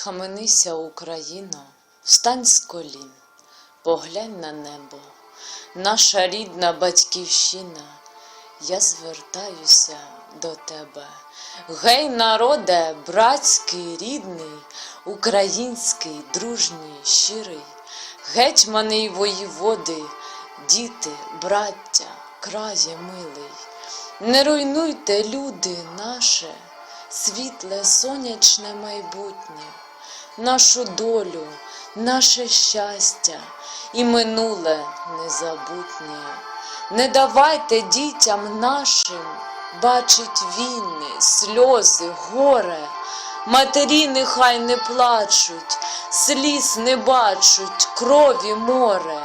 Схаменися, Україно, встань з колін, поглянь на небо, наша рідна батьківщина, я звертаюся до тебе. Гей, народе, братський, рідний, український, дружній, щирий, гетьмани й воєводи, діти, браття, крає милий. Не руйнуйте, люди, наше світле сонячне майбутнє, нашу долю, наше щастя і минуле незабутнє. Не давайте дітям нашим бачить війни, сльози, горе. Матері нехай не плачуть, сліз не бачуть, крові море.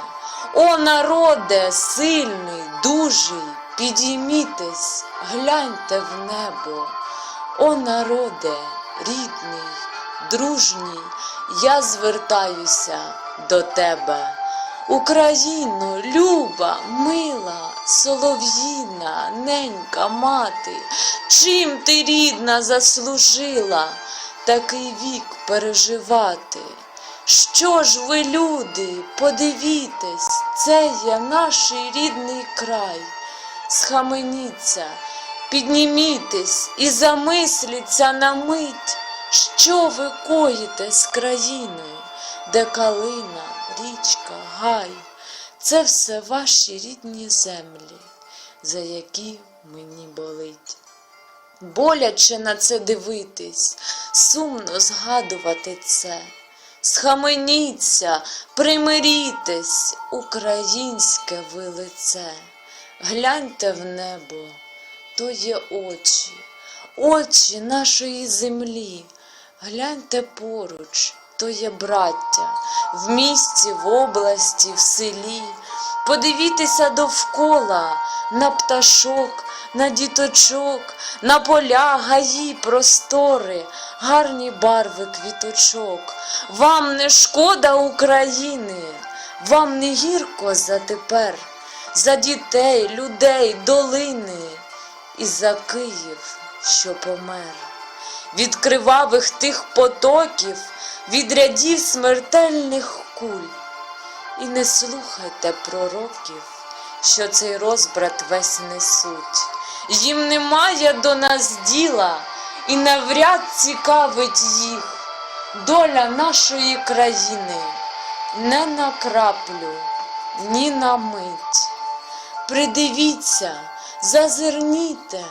О, народе, сильний, дужий, підіймітесь, гляньте в небо. О, народе, рідний, дружній, я звертаюся до тебе. Україно, люба, мила, солов'їна, ненька мати, чим ти рідна заслужила такий вік переживати? Що ж ви, люди, подивітесь, це є наш рідний край. Схаменіться, піднімітесь і замисліться на мить, що ви коїте з країною, де калина, річка, гай. Це все ваші рідні землі, за які мені болить. Боляче на це дивитись, сумно згадувати це. Схаменіться, примирітесь, українське ви лице. Гляньте в небо, то є очі, очі нашої землі. Гляньте поруч, то є браття, в місті, в області, в селі. Подивіться довкола на пташок, на діточок, на поля, гаї, простори, гарні барви квіточок. Вам не шкода України, вам не гірко за тепер, за дітей, людей, долини і за Київ, що помер. Від кривавих тих потоків, від рядів смертельних куль. І не слухайте пророків, що цей розбрат весь несуть. Їм немає до нас діла, і навряд цікавить їх доля нашої країни не на краплю, ні на мить. Придивіться, зазирніте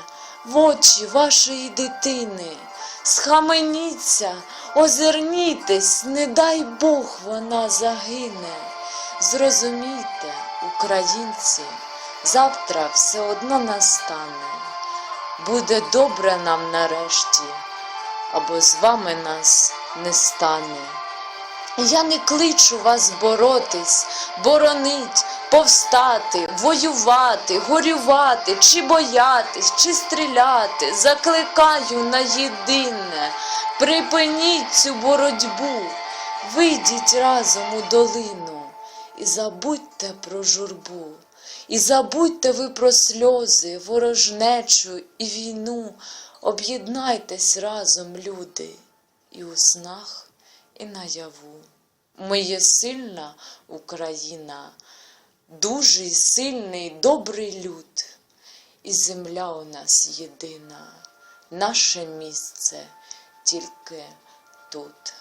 в очі вашої дитини, схаменіться, озирнітесь, не дай Бог вона загине. Зрозумійте, українці, завтра все одно настане. Буде добре нам нарешті, або з вами нас не стане. Я не кличу вас боротись, боронить, повстати, воювати, горювати, чи боятись, чи стріляти. Закликаю на єдине, припиніть цю боротьбу, вийдіть разом у долину і забудьте про журбу. І забудьте ви про сльози, ворожнечу і війну. Об'єднайтесь разом, люди, і у снах, і наяву. Ми є сильна Україна, дуже сильний, добрий люд, і земля у нас єдина, наше місце тільки тут.